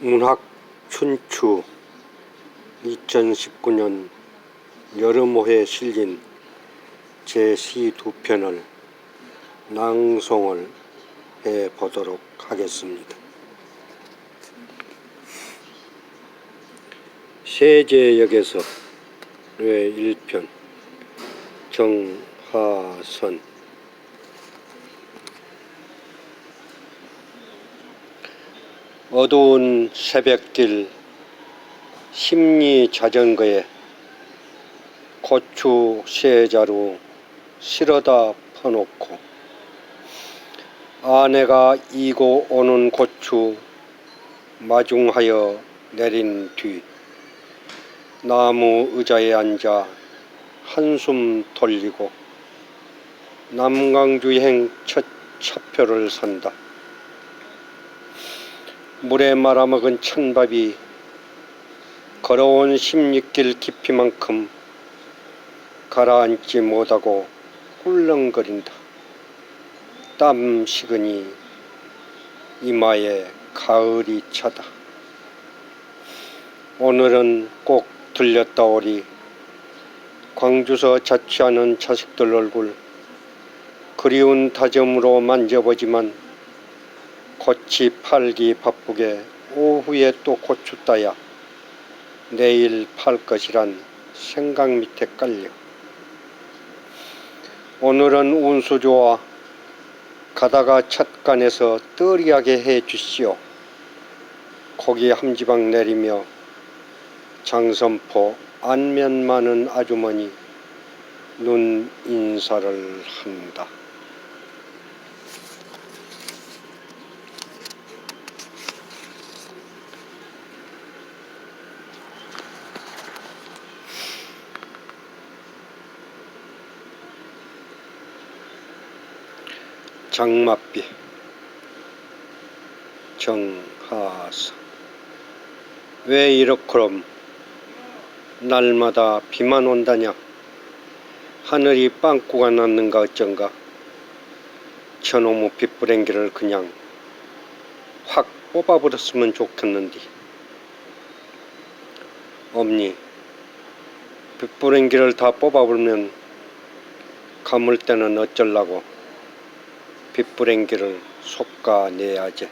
문학 춘추 2019년 여름호에 실린 제 시 두 편을 낭송을 해 보도록 하겠습니다. 세제역에서 의 1편 정하선 어두운 새벽길 심리 자전거에 고추 세자루 실어다 퍼놓고 아내가 이고 오는 고추 마중하여 내린 뒤 나무 의자에 앉아 한숨 돌리고 남강주행 첫 차표를 산다. 물에 말아먹은 찬밥이 걸어온 십리길 깊이만큼 가라앉지 못하고 훌렁거린다. 땀 식으니 이마에 가을이 차다. 오늘은 꼭 들렸다 오리. 광주서 자취하는 자식들 얼굴 그리운 다짐으로 만져보지만 고치 팔기 바쁘게 오후에 또 고추 따야. 내일 팔 것이란 생각 밑에 깔려. 오늘은 운수 좋아. 가다가 찻간에서 뜨리하게 해 주시오. 고기 한 지방 내리며 장선포 안면 많은 아주머니 눈 인사를 한다. 장맛비 정하사. 왜 이렇게럼 날마다 비만 온다냐? 하늘이 빵꾸가 났는가 어쩐가? 저놈의 빗부랭기를 그냥 확 뽑아버렸으면 좋겠는디. 엄니 빗부랭기를 다 뽑아버리면 감을 때는 어쩌려고 빗부랭기를 솎아내야지